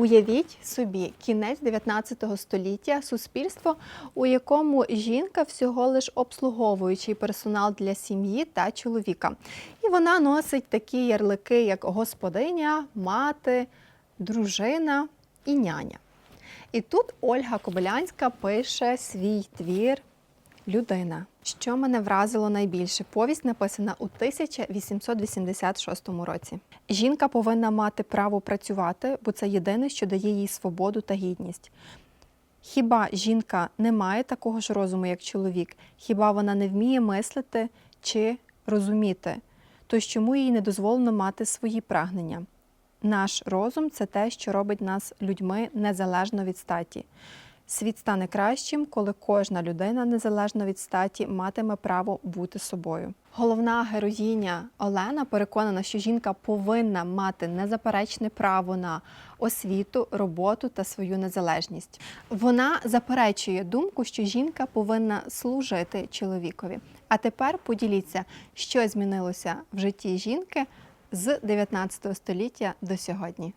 Уявіть собі, кінець 19 століття, суспільство, у якому жінка всього лиш обслуговуючий персонал для сім'ї та чоловіка. І вона носить такі ярлики, як господиня, мати, дружина і няня. І тут Ольга Кобилянська пише свій твір Людина. Що мене вразило найбільше? Повість написана у 1886 році. Жінка повинна мати право працювати, бо це єдине, що дає їй свободу та гідність. Хіба жінка не має такого ж розуму, як чоловік? Хіба вона не вміє мислити чи розуміти? То чому їй не дозволено мати свої прагнення? Наш розум це те, що робить нас людьми незалежно від статі. Світ стане кращим, коли кожна людина, незалежно від статі, матиме право бути собою. Головна героїня Олена переконана, що жінка повинна мати незаперечне право на освіту, роботу та свою незалежність. Вона заперечує думку, що жінка повинна служити чоловікові. А тепер поділіться, що змінилося в житті жінки з 19 століття до сьогодні.